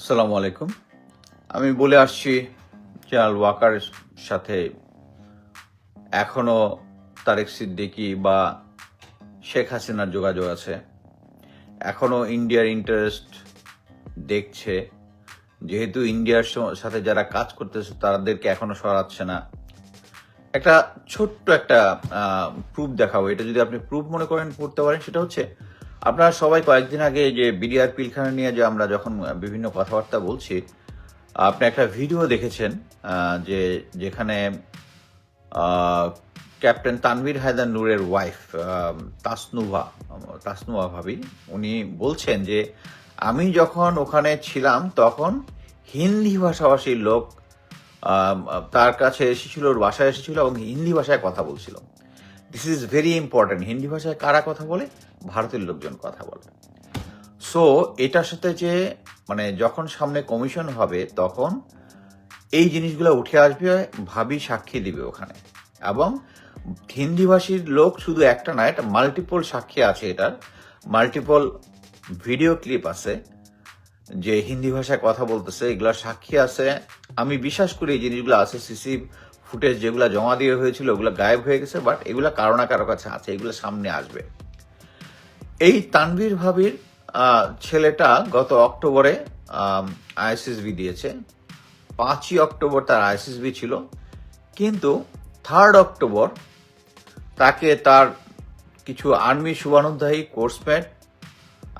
আসসালামু আলাইকুম। আমি বলে আসছি জেনারেল ওয়াকারের সাথে এখনও তারেক সিদ্দিকি বা শেখ হাসিনার যোগাযোগ আছে। এখনও ইন্ডিয়ার ইন্টারেস্ট দেখছে। যেহেতু ইন্ডিয়ার সাথে যারা কাজ করতেছে, তাদেরকে এখনও সরাচ্ছে না। একটা ছোট্ট একটা প্রুফ দেখাবো। এটা যদি আপনি প্রুফ মনে করেন পড়তে পারেন, সেটা হচ্ছে আপনারা সবাই কয়েকদিন আগে যে বিডিআর পিলখানা নিয়ে যে আমরা যখন বিভিন্ন কথাবার্তা বলছি, আপনি একটা ভিডিও দেখেছেন যে যেখানে ক্যাপ্টেন তানভীর হায়দার নূরের ওয়াইফ তাসনুভা তাসনুভা ভাবি, উনি বলছেন যে, আমি যখন ওখানে ছিলাম, তখন হিন্দি ভাষাভাষীর লোক তার কাছে এসেছিল, ওর বাসায় এসেছিল এবং হিন্দি ভাষায় কথা বলছিল। This is very important Hindi ভাষায় কারা কথা বলে? ভারতের লোকজন কথা বলে। সো এটার সাথে যে মানে যখন সামনে কমিশন হবে, তখন এই জিনিসগুলো উঠে আসবে, ভাবি সাক্ষী দিবে ওখানে। এবং হিন্দিভাষীর লোক শুধু একটা না, এটা মাল্টিপল সাক্ষী আছে এটার। মাল্টিপল ভিডিও ক্লিপ আছে, যে হিন্দি ভাষায় কথা বলতেছে এগুলার সাক্ষী আছে। আমি বিশ্বাস করি এই জিনিসগুলো আছে সিসি ফুটেজ যেগুলো জমা দিয়ে হয়েছিল, ওগুলো গায়েব হয়ে গেছে বাট এগুলো কারও না কারও কাছে আছে, এগুলো সামনে আসবে। এই তানভীর ভাবির ছেলেটা গত অক্টোবরে আইএসএসবি দিয়েছে। পাঁচই অক্টোবর তার আইএসএসবি ছিল। কিন্তু থার্ড অক্টোবর তাকে তার কিছু আর্মি শুভানুধ্যায়ী কোর্সমেট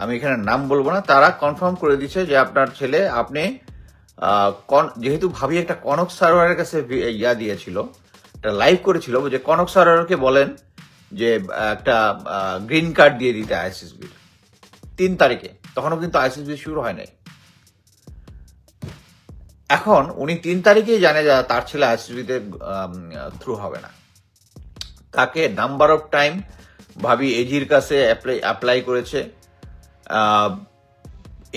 আমি এখানে নাম বলব না, তারা কনফার্ম করে দিচ্ছে যে আপনার ছেলে আপনি যেহেতু ভাবি একটা কনক সারোয়ারের কাছে ইয়া দিয়েছিল এটা লাইভ করেছিল, যে কনক সারোয়ারকে বলেন যে একটা গ্রিন কার্ড দিয়ে দিতে আইসিসবির তিন তারিখে। তখনও কিন্তু আইসিসবি শুরু হয় নাই। এখন উনি তিন তারিখেই জানে যে তার ছেলে আইসিসবিতে থ্রু হবে না। তাকে নাম্বার অফ টাইম ভাবি এজির কাছে অ্যাপ্লাই করেছে।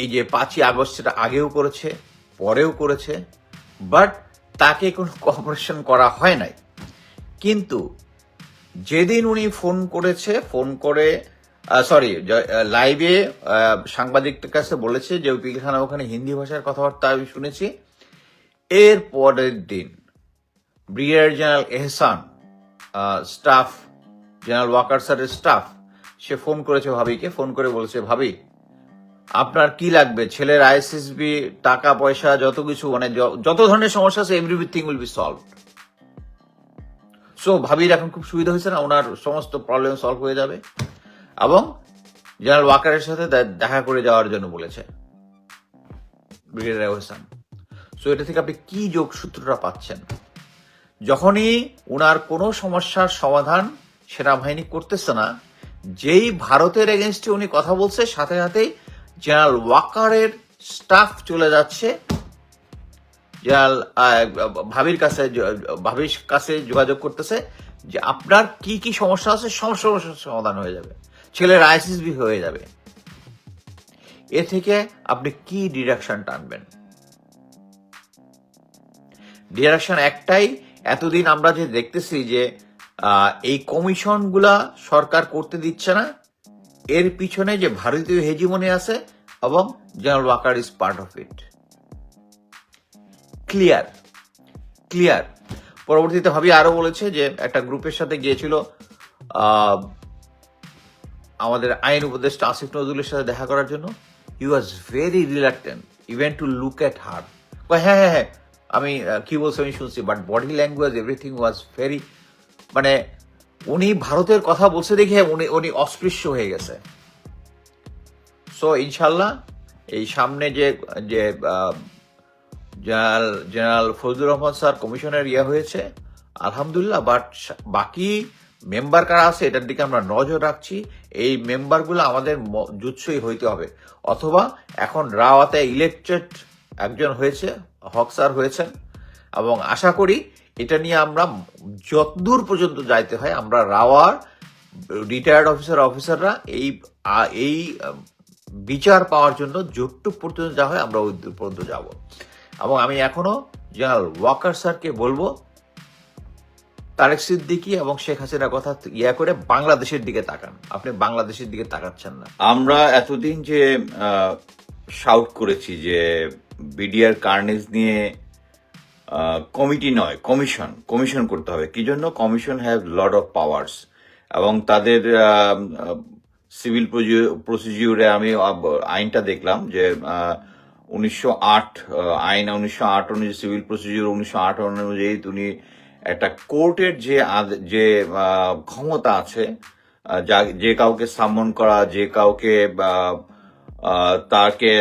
এই যে পাঁচই আগস্ট সেটা আগেও করেছে, পরেও করেছে বাট তাকে কোনো কপারেশন করা হয় নাই। কিন্তু যেদিন উনি ফোন করেছে, ফোন করে সরি লাইভে সাংবাদিকদের কাছে বলেছে যে ওই পিলখানা ওখানে হিন্দি ভাষার কথাবার্তা আমি শুনেছি। এর পরের দিন brigadier general Ehsan staff general Waker স্যারের স্টাফ সে ফোন করেছে ভাবিকে, ফোন করে বলছে, ভাবি, আপনার কি লাগবে? ছেলের আইএসএসবি টাকা, পয়সা, যত কিছু মানে যত ধরনের সমস্যা আছে everything will be solve so ভাবির এখন খুব সুবিধা হয়েছে না, ওনার সমস্ত প্রবলেম সলভ হয়ে যাবে। এবং জেনারেল ওয়াকারের সাথে দেখা করে যাওয়ার জন্য বলেছে সো এটা থেকে আপনি কি যোগসূত্রটা পাচ্ছেন? যখনই ওনার কোনো সমস্যার সমাধান সেনাবাহিনী করতেছে না, যেই ভারতের এগেনস্টে উনি কথা বলছে, সাথে সাথেই জেনারেল ওয়াকারের স্টাফ চলে যাচ্ছে ভাবির কাছে ভাবির কাছে যোগাযোগ করতেছে যে আপনার কি কি সমস্যা আছে সমস্যার সমাধান হয়ে যাবে। ছেলের আইসিসবি হয়ে যাবে। এ থেকে আপনি কি ডিরেকশন টানবেন? ডিরেকশন একটাই, এতদিন আমরা যে দেখতেছি যে এই কমিশনগুলা সরকার করতে দিচ্ছে না, এর পিছনে যে ভারতীয় হেজিমনি আছে এবং general Waker is part of it. Clear clear পরবর্তীতে ভাবি আরও বলেছে যে একটা গ্রুপের সাথে গিয়েছিল আমাদের আইন উপদেষ্টা আসিফ নজরুলের সাথে দেখা করার জন্য। He was very reluctant even to look at her হ্যাঁ হ্যাঁ হ্যাঁ আমি কি বলছি আমি শুনছি but body language everything was very মানে উনি ভারতের কথা বলছে দেখে উনি উনি অস্পৃশ্য হয়ে গেছে। সো ইনশাল্লাহ এই সামনে যে যে আহ, জেনারেল ফজলুর রহমান স্যার কমিশনের ইয়ে হয়েছে। আলহামদুলিল্লাহ বাট বাকি মেম্বার কারা আছে এটার দিকে আমরা নজর রাখছি। এই মেম্বারগুলো আমাদের জুৎসই হইতে হবে। অথবা এখন রাওয়াতে ইলেকটেড একজন হয়েছে হক স্যার হয়েছেন। এবং আশা করি এটা নিয়ে আমরা যতদূর পর্যন্ত যাইতে হয় আমরা রাওয়ার রিটায়ার্ড অফিসার অফিসাররা এই এই বিচার পাওয়ার জন্য যতটুক পর্যন্ত যা হয় আমরা ওই পর্যন্ত যাব। এবং আমি এখনও জেনারেল ওয়াকার স্যারকে বলব, তারেক সিদ্দিকি এবং শেখ হাসিনার কথা ইয়া করে বাংলাদেশের দিকে তাকান। আপনি বাংলাদেশের দিকে তাকাচ্ছেন না। আমরা এতদিন যে শাউট করেছি যে, বিডিআর কার্নেজ নিয়ে কমিটি নয় কমিশন কমিশন করতে হবে। কি জন্য? Commission have lot of powers এবং তাদের সিভিল প্রসিডিউরে আমি আইনটা দেখলাম যে উনিশশো আট আইন, উনিশশো আট অনুযায়ী, সিভিল প্রসিডিউর উনিশশো আট অনুযায়ী উনি একটা কোর্টের যে যে ক্ষমতা আছে যা, যে কাউকে সামন করা, যে কাউকে তাকে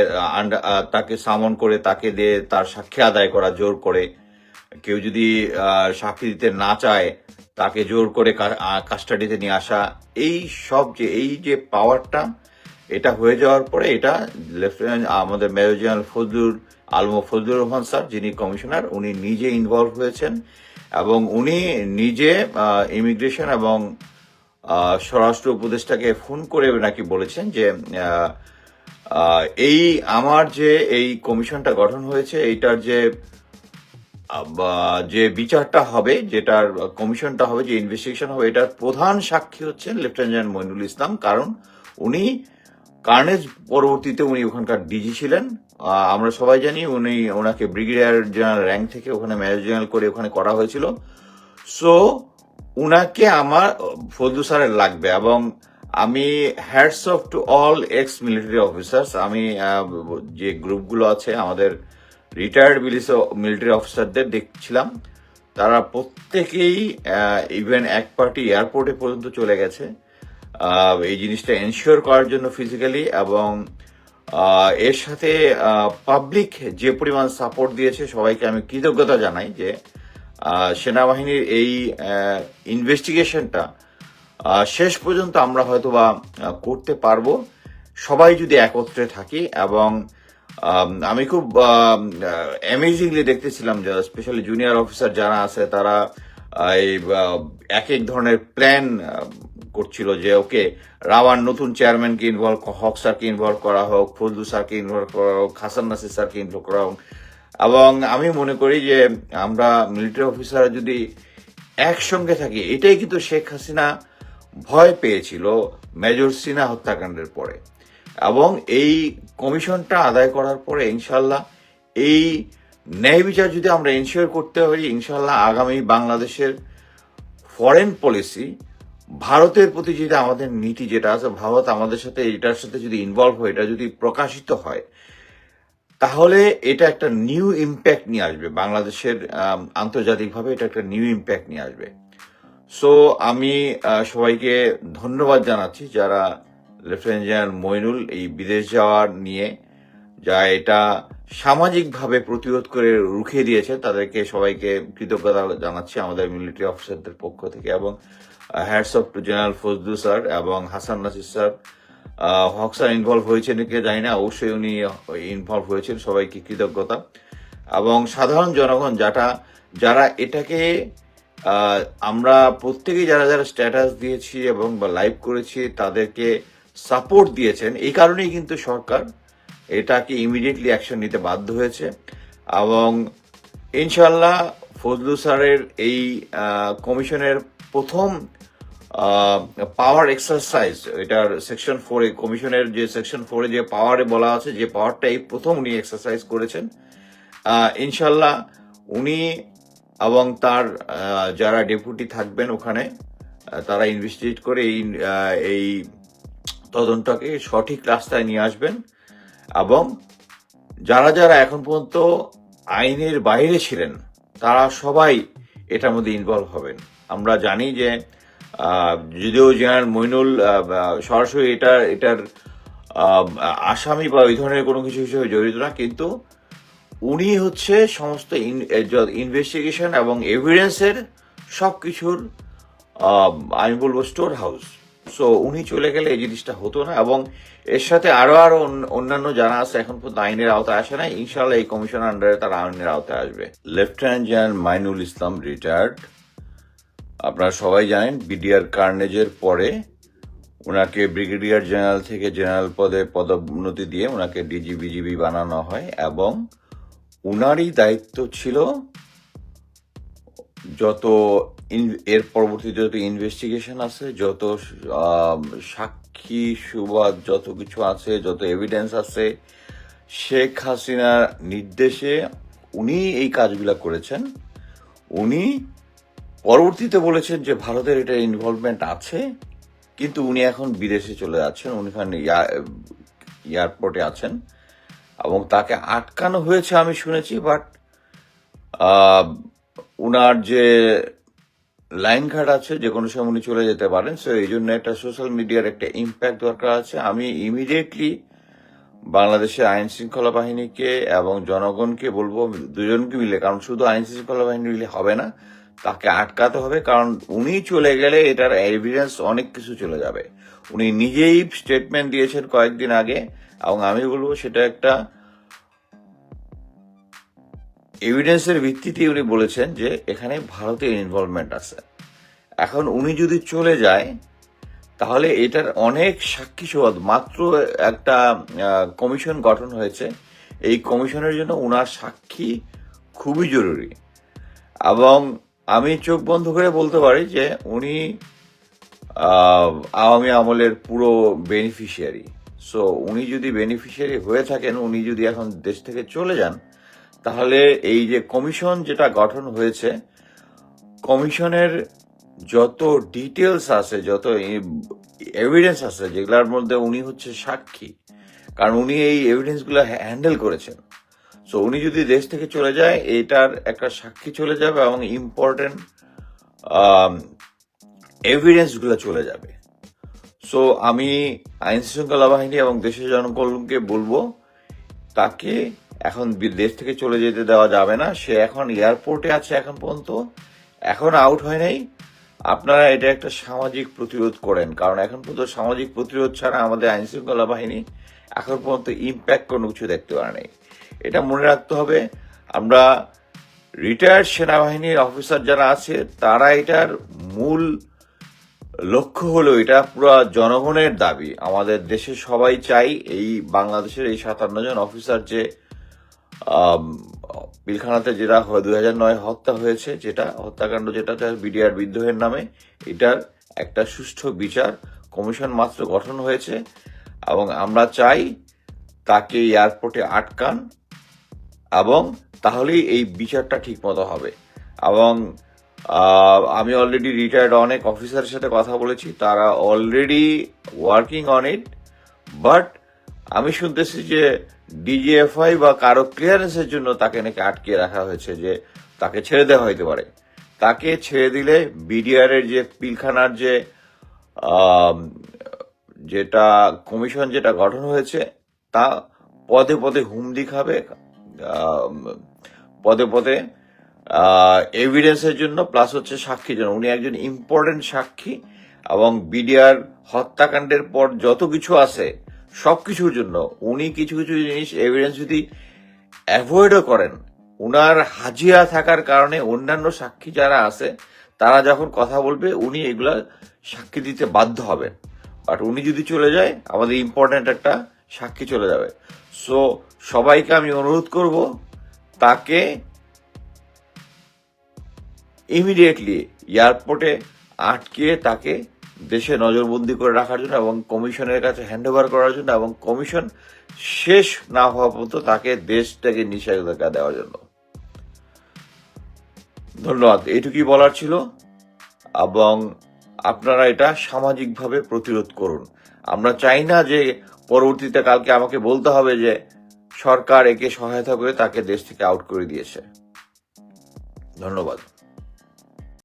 তাকে সামন করে, তাকে দিয়ে তার সাক্ষী আদায় করা, জোর করে। কেউ যদি সাক্ষী দিতে না চায়, তাকে জোর করে কাস্টাডিতে নিয়ে আসা, এই সব যে, এই যে পাওয়ারটা এটা হয়ে যাওয়ার পরে এটা লেফটেন্যান্ট, আমাদের major general Fazlur, Alam Fazlur Rahman sir, যিনি কমিশনার, উনি নিজে ইনভলভ হয়েছেন এবং উনি নিজে ইমিগ্রেশন এবং স্বরাষ্ট্র উপদেষ্টাকে ফোন করে নাকি বলেছেন যে এই আমার যে এই কমিশনটা গঠন হয়েছে, এইটার যে যে বিচারটা হবে, যেটার কমিশনটা হবে, যে ইনভেস্টিগেশন হবে, এটার প্রধান সাক্ষী হচ্ছেন লেফটেন্যান্ট জেনারেল মইনুল ইসলাম, কারণ উনি কার্নেজ পরবর্তীতে উনি ওখানকার ডিজি ছিলেন। আমরা সবাই জানি উনি ওনাকে ব্রিগেডিয়ার জেনারেল র্যাঙ্ক থেকে ওখানে মেজর জেনারেল করে ওখানে করা হয়েছিল। সো উনাকে আমার, ফজলু স্যারের লাগবে এবং আমি hats off to all ex military officers আমি যে গ্রুপগুলো আছে, আমাদের রিটায়ার্ড মিলিটারি অফিসারদের দেখছিলাম। তারা প্রত্যেকেই ইভেন এক পার্টি এয়ারপোর্টে পর্যন্ত চলে গেছে। এই জিনিসটা এনশিওর করার জন্য ফিজিক্যালি এবং এর সাথে পাবলিক যে পরিমাণ সাপোর্ট দিয়েছে সবাইকে আমি কৃতজ্ঞতা জানাই যে সেনাবাহিনীর এই ইনভেস্টিগেশনটা শেষ পর্যন্ত আমরা হয়তো বা করতে পারব। সবাই যদি একত্রে থাকি এবং, আমি খুব অ্যামেজিংলি দেখতেছিলাম যে স্পেশালি জুনিয়র অফিসার যারা আছে তারা এই এক এক ধরনের প্ল্যান করছিল যে, ওকে, রাওয়ান নতুন চেয়ারম্যানকে ইনভলভ হক স্যারকে ইনভলভ করা হোক, ফজলু স্যারকে ইনভলভ করা হোক, হাসান নাসির স্যারকে ইনভলভ করা হোক। এবং আমি মনে করি যে, আমরা মিলিটারি অফিসাররা যদি একসঙ্গে থাকি, এটাই কিন্তু শেখ হাসিনা ভয় পেয়েছিল মেজর সিনা হত্যাকাণ্ডের পরে। এবং এই কমিশনটা আদায় করার পরে ইনশাল্লাহ এই ন্যায় বিচার যদি আমরা এনশিওর করতে পারি ইনশাল্লাহ আগামী বাংলাদেশের ফরেন পলিসি ভারতের প্রতি যদি আমাদের নীতি যেটা আছে, ভারত আমাদের সাথে এটার সাথে যদি ইনভলভ হয়, এটা যদি প্রকাশিত হয়, তাহলে এটা একটা নিউ ইম্প্যাক্ট নিয়ে আসবে। বাংলাদেশের আন্তর্জাতিকভাবে এটা একটা নিউ ইম্প্যাক্ট নিয়ে আসবে। সো আমি সবাইকে ধন্যবাদ জানাচ্ছি যারা লেফটেন্যান্ট জেনারেল মইনুল এই বিদেশ যাওয়ার নিয়ে, যা এটা সামাজিকভাবে প্রতিরোধ করে রুখে দিয়েছে। তাদেরকে সবাইকে কৃতজ্ঞতা জানাচ্ছি আমাদের মিলিটারি অফিসারদের পক্ষ থেকে এবং hats off to general Fazlu sir এবং হাসান নাসির স্যার আহ, হক স্যার ইনভলভ হয়েছেন কি জানি না অবশ্যই উনি ইনভলভ হয়েছেন সবাইকে কৃতজ্ঞতা। এবং সাধারণ জনগণ যারা যারা এটাকে আমরা প্রত্যেকেই যারা যারা স্ট্যাটাস দিয়েছি এবং বা লাইভ করেছি তাদেরকে সাপোর্ট দিয়েছেন। এই কারণেই কিন্তু সরকার এটাকে ইমিডিয়েটলি অ্যাকশন নিতে বাধ্য হয়েছে। এবং ইনশাল্লাহ ফজলু স্যারের এই কমিশনের প্রথম পাওয়ার এক্সারসাইজ এটার সেকশন ফোরে কমিশনের যে সেকশন ফোরে যে পাওয়ারে বলা আছে, যে পাওয়ারটা এই প্রথম উনি এক্সারসাইজ করেছেন। ইনশাল্লাহ উনি এবং তার যারা ডেপুটি থাকবেন ওখানে তারা ইনভেস্টিগেট করে এই এই তদন্তকে সঠিক রাস্তায় নিয়ে আসবেন এবং যারা যারা এখন পর্যন্ত আইনের বাইরে ছিলেন, তারা সবাই এটার মধ্যে ইনভলভ হবেন। আমরা জানি যে যদিও জেনারেল মইনুল সরাসরি এটা এটার আসামি বা ওই ধরনের কোনো কিছু হিসেবে জড়িত না, কিন্তু উনি হচ্ছে সমস্ত ইনভেস্টিগেশন এবং এভিডেন্সের সব কিছুর আমি বলব স্টোর হাউস সো উনি চলে গেলে এই জিনিসটা হতো না এবং এর সাথে আরও আরও অন্য- অন্যান্য যারা আছে, এখন পর্যন্ত আইনের আওতায় আসে না ইনশাল্লাহ এই কমিশন আন্ডারে তারা আইনের আওতায় আসবে। Lieutenant general Mainul Islam retired আপনারা সবাই জানেন বিডিআর কার্নেজের পরে ওনাকে ব্রিগেডিয়ার জেনারেল থেকে জেনারেল পদে পদোন্নতি দিয়ে ওনাকে ডিজি বিজিবি বানানো হয় এবং উনারই দায়িত্ব ছিল যত এর পরবর্তী যত ইনভেস্টিগেশন আছে, যত সাক্ষী সুবাদ যত কিছু আছে, যত এভিডেন্স আছে, শেখ হাসিনার নির্দেশে উনি এই কাজগুলো করেছেন। উনি পরবর্তীতে বলেছেন যে ভারতের এটা ইনভলভমেন্ট আছে, কিন্তু উনি এখন বিদেশে চলে যাচ্ছেন উনি এয়ারপোর্টে আছেন। এবং তাকে আটকানো হয়েছে আমি শুনেছি বাট উনার যে লাইন ঘাট আছে, যে কোনো সময় উনি চলে যেতে পারেন সো এই জন্য একটা সোশ্যাল মিডিয়ার একটা ইম্প্যাক্ট দরকার আছে। আমি ইমিডিয়েটলি বাংলাদেশের আইন শৃঙ্খলা বাহিনীকে এবং জনগণকে বলব, দুজনকে মিলে, কারণ শুধু আইন শৃঙ্খলা বাহিনী মিলে হবে না তাকে আটকাতে হবে, কারণ উনি চলে গেলে এটার এভিডেন্স অনেক কিছু চলে যাবে। উনি নিজেই স্টেটমেন্ট দিয়েছেন কয়েকদিন আগে, এবং আমি বলব সেটা একটা এভিডেন্সের ভিত্তিতে উনি বলেছেন যে এখানে ভারতের ইনভলভমেন্ট আছে। এখন উনি যদি চলে যায়, তাহলে এটার অনেক সাক্ষী সবাদ মাত্র একটা কমিশন গঠন হয়েছে। এই কমিশনের জন্য উনার সাক্ষী খুবই জরুরি। এবং আমি চোখ বন্ধ করে বলতে পারি যে উনি আওয়ামী আমলের পুরো বেনিফিশিয়ারি সো উনি যদি বেনিফিশিয়ারি হয়ে থাকেন, উনি যদি এখন দেশ থেকে চলে যান, তাহলে এই যে কমিশন যেটা গঠন হয়েছে কমিশনের যত ডিটেলস আছে, যত এভিডেন্স আছে, যেগুলোর মধ্যে উনি হচ্ছে সাক্ষী, কারণ উনি এই এভিডেন্সগুলো হ্যান্ডেল করেছেন। সো উনি যদি দেশ থেকে চলে যায়, এটার একটা সাক্ষী চলে যাবে এবং ইম্পর্টেন্ট এভিডেন্সগুলো চলে যাবে। সো আমি আইন শৃঙ্খলা বাহিনী এবং দেশের জনগণকে বলব, তাকে এখন দেশ থেকে চলে যেতে দেওয়া যাবে না। সে এখন এয়ারপোর্টে আছে এখন পর্যন্ত। এখন আউট হয় নাই। আপনারা এটা একটা সামাজিক প্রতিরোধ করেন। কারণ এখন পর্যন্ত সামাজিক প্রতিরোধ ছাড়া আমাদের আইন শৃঙ্খলা বাহিনী এখন পর্যন্ত ইম্প্যাক্ট কোনো কিছু দেখতে পারে নাই। এটা মনে রাখতে হবে, আমরা রিটায়ার্ড সেনাবাহিনীর অফিসার যারা আছে, তারা এটার মূল লক্ষ্য হলো এটা পুরো জনগণের দাবি। আমাদের দেশে সবাই চাই এই বাংলাদেশের এই সাতান্ন জন অফিসার যে পিলখানাতে যেটা দুই হাজার নয় হত্যা হয়েছে, যেটা হত্যাকাণ্ড যেটা বিডিআর বিদ্রোহের নামে, এটার একটা সুষ্ঠু বিচার কমিশন মাত্র গঠন হয়েছে এবং আমরা চাই তাকে এয়ারপোর্টে আটকান। এবং তাহলেই এই বিচারটা ঠিক মতো হবে। এবং আমি অলরেডি রিটায়ার্ড অনেক অফিসারের সাথে কথা বলেছি, তারা already working on it but আমি শুনতেছি যে ডিজিএফআই বা কারও ক্লিয়ারেন্সের জন্য তাকে নাকি আটকে রাখা হয়েছে যে তাকে ছেড়ে দেওয়া হইতে পারে। তাকে ছেড়ে দিলে বিডিআর এর যে পিলখানার যে যেটা কমিশন যেটা গঠন হয়েছে, তা পদে পদে হুমদি খাবে পদে পদে এভিডেন্সের জন্য প্লাস হচ্ছে সাক্ষীর জন্য। উনি একজন ইম্পর্টেন্ট সাক্ষী এবং বিডিআর হত্যাকাণ্ডের পর যত কিছু আছে, সব কিছুর জন্য উনি কিছু কিছু জিনিস এভিডেন্স যদি অ্যাভয়েডও করেন, উনার হাজিরা থাকার কারণে অন্যান্য সাক্ষী যারা আছে, তারা যখন কথা বলবে, উনি এগুলা সাক্ষী দিতে বাধ্য হবেন। বাট উনি যদি চলে যায়, আমাদের ইম্পর্ট্যান্ট একটা সাক্ষী চলে যাবে। সো সবাইকে আমি অনুরোধ করব তাকে ইমিডিয়েটলি এয়ারপোর্টে আটকে তাকে দেশে নজরবন্দি করে রাখার জন্য এবং কমিশনের কাছে হ্যান্ড ওভার করার জন্য এবং কমিশন শেষ না হওয়া পর্যন্ত তাকে দেশ থেকে নিষেধাজ্ঞা দেওয়ার জন্য। ধন্যবাদ। এইটুকুই বলার ছিল। এবং আপনারা এটা সামাজিকভাবে প্রতিরোধ করুন। আমরা চাই না যে পরবর্তীতে কালকে আমাকে বলতে হবে যে সরকার একে সহায়তা করে তাকে দেশ থেকে আউট করে দিয়েছে। ধন্যবাদ।